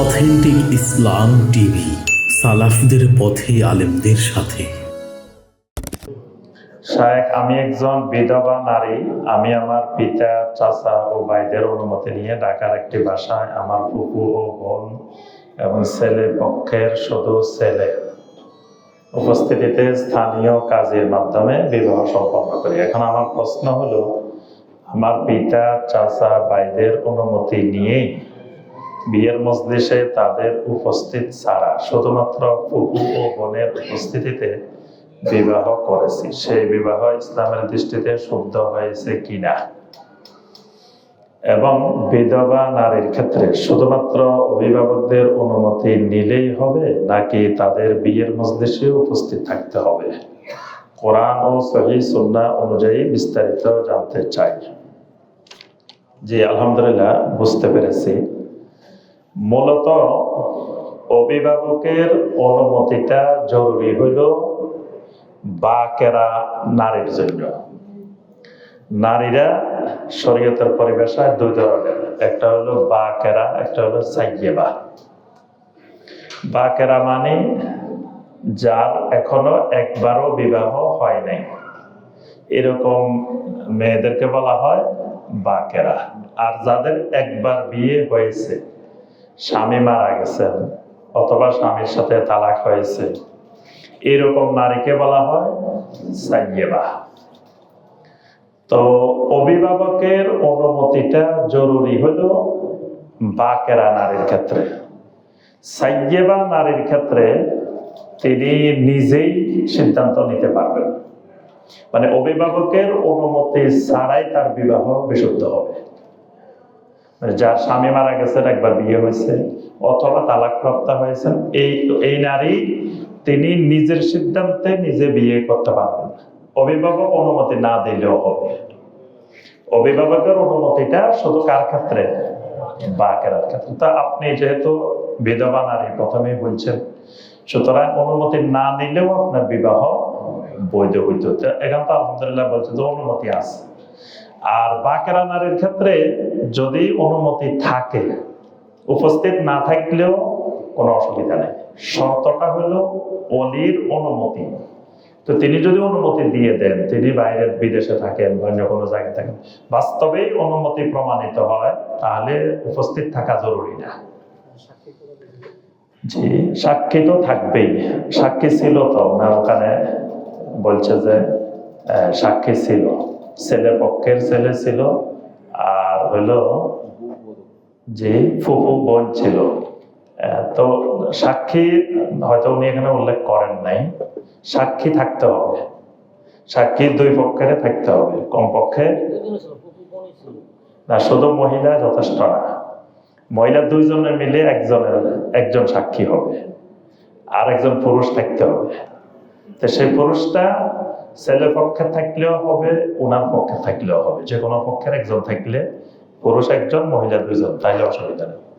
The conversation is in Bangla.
অথেন্টিক ইসলাম টিভি, সালাফদের পথে আলেমদের সাথে। শায়েখ, আমি একজন বিধবা নারী। আমি আমার পিতা, চাচা ও ভাইদের অনুমতি নিয়ে ঢাকার একটি বাসায় আমার ফুপু ও বোন এবং ছেলে পক্ষের শুধু ছেলে। উপস্থিতিতে স্থানীয় কাজের মাধ্যমে বিবাহ সম্পন্ন করি। এখন আমার প্রশ্ন হলো, আমার পিতা, চাচা, ভাইদের অনুমতি নিয়েই বিয়ের মজলিসে তাদের উপস্থিত ছাড়া শুধুমাত্র ফুপু ও বোনের উপস্থিতিতে বিবাহ করেছি। সেই বিবাহ ইসলামের দৃষ্টিতে শুদ্ধ হয়েছে কিনা? এবং বিধবা নারীর ক্ষেত্রে শুধুমাত্র অভিভাবকদের অনুমতি নিলেই হবে, নাকি তাদের বিয়ের মজলিসে উপস্থিত থাকতে হবে? কোরআন ও সহি সুন্না অনুযায়ী বিস্তারিত জানতে চাই। জি, আলহামদুলিল্লাহ, বুঝতে পেরেছি। মূলত অভিভাবকের অনুমতিটা জরুরি হইল বাকেরা নারীর জন্য। নারীরা শরীয়তের পরিবেশায় দুই ধরনের, একটা হলো বাকেরা, একটা হলো সাইয়েবা। বাকেরা মানে যার এখনও একবারও বিবাহ হয় নাই। এরকম মেয়েদেরকে বলা হয় বাকেরা। আর যাদের একবার বিয়ে হয়েছে স্বামী মারা গেছেন অথবা স্বামীর সাথে তালাক হয়েছে। এরকম নারীকে বলা হয় সাইয়েবা। তো অভিভাবকের অনুমতিটা জরুরি হলো বাকেরা নারীর ক্ষেত্রে। সাইয়েবা নারীর ক্ষেত্রে তিনি নিজেই সিদ্ধান্ত নিতে পারবেন। মানে অভিভাবকের অনুমতি ছাড়াই তার বিবাহ বিশুদ্ধ হবে। যার স্বামী মারা গেছেন একবার বিয়ে হয়েছে, অথবা তালাক প্রাপ্ত হয়েছেন এই এই নারী তিনি নিজের সিদ্ধান্তে নিজে বিয়ে করতে পারবেন অভিভাবক অনুমতি না দিলেও হবে। অভিভাবকের অনুমতিটা শুধু কার ক্ষেত্রে? বাকের ক্ষেত্রে। তা আপনি যেহেতু বিধবা নারী, প্রথমেই বলছেন, সুতরাং অনুমতি না নিলেও আপনার বিবাহ বৈধ হইতে এখন তো আলহামদুলিল্লাহ বলছে যে অনুমতি আছে। আর বাকেরা নারীর ক্ষেত্রে যদি অনুমতি থাকে, উপস্থিত না থাকলেও কোনো অসুবিধা নেই। শর্তটা হলো অলির অনুমতি। তো তিনি যদি অনুমতি দিয়ে দেন, তিনি বাইরের বিদেশে থাকেন অন্য কোনো জায়গায় থাকেন, বাস্তবেই অনুমতি প্রমাণিত হয়, তাহলে উপস্থিত থাকা জরুরি না। জি, সাক্ষী তো থাকবেই। সাক্ষী ছিল তো ওখানে বলছে যে সাক্ষী ছিল। ছেলে পক্ষের ছেলে ছিল, আর হইল যে ফুফু বোন ছিল। তো সাক্ষী হয়তো উনি এখানে উল্লেখ করেন নাই। সাক্ষী থাকতে হবে। সাক্ষী দুই পক্ষের থাকতে হবে, কমপক্ষে। না, শুধু মহিলা যথেষ্ট না। মহিলা দুইজনের মিলে একজনের, একজন সাক্ষী হবে আর একজন পুরুষ থাকতে হবে। তো সেই পুরুষটা ছেলে পক্ষে থাকলেও হবে, ওনার পক্ষে থাকলেও হবে। যে কোনো পক্ষের একজন থাকলে পুরুষ একজন মহিলা দুইজন, তাইলে অসুবিধা নেই।